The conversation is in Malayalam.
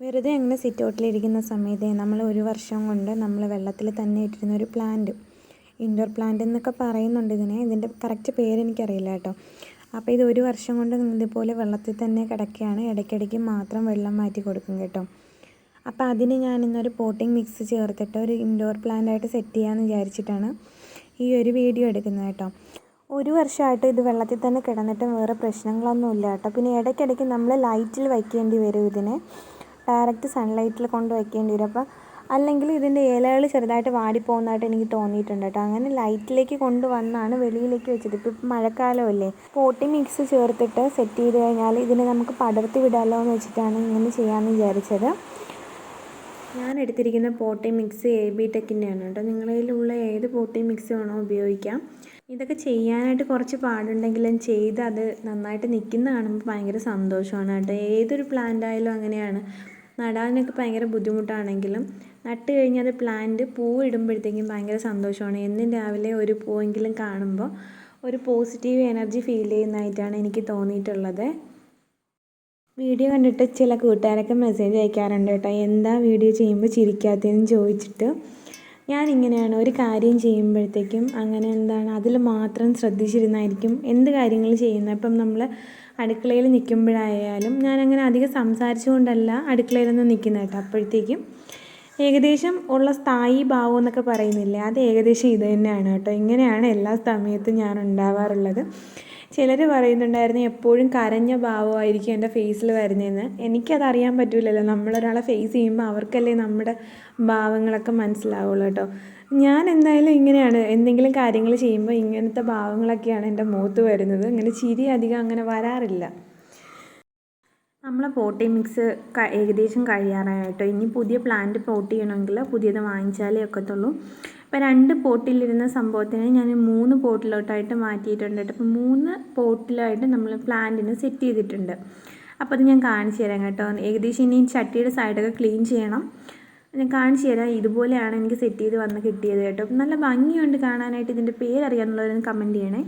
വെറുതെ അങ്ങനെ സിറ്റ് ഔട്ടിലിരിക്കുന്ന സമയത്ത് നമ്മൾ ഒരു വർഷം കൊണ്ട് നമ്മൾ വെള്ളത്തിൽ തന്നെ ഇട്ടിരുന്ന ഒരു പ്ലാന്റ് ഇൻഡോർ പ്ലാന്റ് എന്നൊക്കെ പറയുന്നുണ്ട് ഇതിനെ. ഇതിന്റെ കറക്റ്റ് പേര് എനിക്കറിയില്ല കേട്ടോ. അപ്പോൾ ഇത് ഒരു വർഷം കൊണ്ട് ഇതുപോലെ വെള്ളത്തിൽ തന്നെ കിടക്കുകയാണ് ഇടയ്ക്കിടയ്ക്ക് മാത്രം വെള്ളം മാറ്റി കൊടുക്കും കേട്ടോ. അപ്പോൾ അതിന് ഞാൻ ഇന്നൊരു പോട്ടിംഗ് മിക്സ് ചേർത്തിട്ട് ഒരു ഇൻഡോർ പ്ലാന്റായിട്ട് സെറ്റ് ചെയ്യാമെന്ന് വിചാരിച്ചിട്ടാണ് ഈ ഒരു വീഡിയോ എടുക്കുന്നത് കേട്ടോ. ഒരു വർഷമായിട്ട് ഇത് വെള്ളത്തിൽ തന്നെ കിടന്നിട്ടും വേറെ പ്രശ്നങ്ങളൊന്നുമില്ല കേട്ടോ. പിന്നെ ഇടയ്ക്കിടയ്ക്ക് നമ്മൾ ലൈറ്റിൽ വയ്ക്കേണ്ടി വരും ഇതിനെ. ഡയറക്റ്റ് സൺലൈറ്റിൽ കൊണ്ട് വയ്ക്കേണ്ടി വരും. അപ്പോൾ അല്ലെങ്കിൽ ഇതിന്റെ ഇലകൾ ചെറുതായിട്ട് വാടിപ്പോകുന്നതായിട്ട് എനിക്ക് തോന്നിയിട്ടുണ്ട് കേട്ടോ. അങ്ങനെ ലൈറ്റിലേക്ക് കൊണ്ടുവന്നാണ് വെളിയിലേക്ക് വെച്ചത്. ഇപ്പോൾ മഴക്കാലമല്ലേ. പോട്ടി മിക്സ് ചേർത്തിട്ട് സെറ്റ് ചെയ്ത് കഴിഞ്ഞാൽ ഇതിനെ നമുക്ക് പടർത്തി വിടാമല്ലോ എന്ന് വെച്ചിട്ടാണ് ഇങ്ങനെ ചെയ്യാമെന്ന് വിചാരിച്ചത്. ഞാൻ എടുത്തിരിക്കുന്ന പോട്ടി മിക്സ് എ ബി ടെക്കിന്റെയാണ് കേട്ടോ. നിങ്ങളതിലുള്ള ഏത് പോട്ടി മിക്സ് വേണോ ഉപയോഗിക്കാം. ഇതൊക്കെ ചെയ്യാനായിട്ട് കുറച്ച് പാടുണ്ടെങ്കിലും ചെയ്ത് അത് നന്നായിട്ട് നിൽക്കുന്ന കാണുമ്പോൾ ഭയങ്കര സന്തോഷമാണ് കേട്ടോ. ഏതൊരു പ്ലാന്റ് ആയാലും അങ്ങനെയാണ്. നടാനൊക്കെ ഭയങ്കര ബുദ്ധിമുട്ടാണെങ്കിലും നട്ട് കഴിഞ്ഞാൽ അത് പ്ലാന്റ് പൂ ഇടുമ്പോഴത്തേക്കും ഭയങ്കര സന്തോഷമാണ്. എന്നും രാവിലെ ഒരു പൂവെങ്കിലും കാണുമ്പോൾ ഒരു പോസിറ്റീവ് എനർജി ഫീൽ ചെയ്യുന്നതായിട്ടാണ് എനിക്ക് തോന്നിയിട്ടുള്ളത്. വീഡിയോ കണ്ടിട്ട് ചില കൂട്ടുകാരൊക്കെ മെസ്സേജ് അയക്കാറുണ്ട് കേട്ടോ. എന്താ വീഡിയോ ചെയ്യുമ്പോൾ ചിരിക്കാത്തതെന്ന് ചോദിച്ചിട്ട് ഞാനിങ്ങനെയാണ് ഒരു കാര്യം ചെയ്യുമ്പോഴത്തേക്കും അങ്ങനെ എന്താണ് അതിൽ മാത്രം ശ്രദ്ധിച്ചിരുന്നായിരിക്കും എന്ത് കാര്യങ്ങൾ ചെയ്യുന്നത്. ഇപ്പം നമ്മൾ അടുക്കളയിൽ നിൽക്കുമ്പോഴായാലും ഞാനങ്ങനെ അധികം സംസാരിച്ചുകൊണ്ടല്ല അടുക്കളയിലൊന്നും നിൽക്കുന്നത് കേട്ടോ. അപ്പോഴത്തേക്കും ഏകദേശം ഉള്ള സ്ഥായി ഭാവം എന്നൊക്കെ പറയുന്നില്ലേ? അത് ഏകദേശം ഇത് തന്നെയാണ് കേട്ടോ. ഇങ്ങനെയാണ് എല്ലാ സമയത്തും ഞാൻ ഉണ്ടാവാറുള്ളത്. ചിലർ പറയുന്നുണ്ടായിരുന്നു എപ്പോഴും കരഞ്ഞ ഭാവമായിരിക്കും എന്റെ ഫേസിൽ വരുന്നതെന്ന് എനിക്കത് അറിയാൻ പറ്റില്ലല്ലോ നമ്മളൊരാളെ ഫേസ് ചെയ്യുമ്പോൾ അവർക്കല്ലേ നമ്മുടെ ഭാവങ്ങളൊക്കെ മനസ്സിലാവുള്ളൂ കേട്ടോ. ഞാൻ എന്തായാലും ഇങ്ങനെയാണ് എന്തെങ്കിലും കാര്യങ്ങൾ ചെയ്യുമ്പോൾ ഇങ്ങനത്തെ ഭാവങ്ങളൊക്കെയാണ് എന്റെ മുഖത്ത് വരുന്നത്. ഇങ്ങനെ ചിരി അധികം അങ്ങനെ വരാറില്ല. നമ്മളെ പോട്ടി മിക്സ് ഏകദേശം കഴിയാറായിട്ടോ ഇനി പുതിയ പ്ലാന്റ് പോട്ട് ചെയ്യണമെങ്കിൽ പുതിയത് വാങ്ങിച്ചാലേ ഒക്കത്തുള്ളൂ. അപ്പോൾ രണ്ട് പോട്ടിലിരുന്ന സംഭവത്തിനെ ഞാൻ മൂന്ന് പോട്ടിലോട്ടായിട്ട് മാറ്റിയിട്ടുണ്ട് കേട്ടോ. അപ്പോൾ മൂന്ന് പോട്ടിലായിട്ട് നമ്മൾ പ്ലാന്റിന് സെറ്റ് ചെയ്തിട്ടുണ്ട്. അപ്പോൾ അത് ഞാൻ കാണിച്ചു തരാം കേട്ടോ. ഏകദേശം ഇനി ചട്ടിയുടെ സൈഡൊക്കെ ക്ലീൻ ചെയ്യണം. ഞാൻ കാണിച്ചു തരാം. ഇതുപോലെയാണ് എനിക്ക് സെറ്റ് ചെയ്ത് വന്ന് കിട്ടിയത് കേട്ടോ. നല്ല ഭംഗിയുണ്ട് കാണാനായിട്ട്. ഇതിന്റെ പേരറിയാമെന്നുള്ളവരൊന്ന് കമന്റ് ചെയ്യണേ.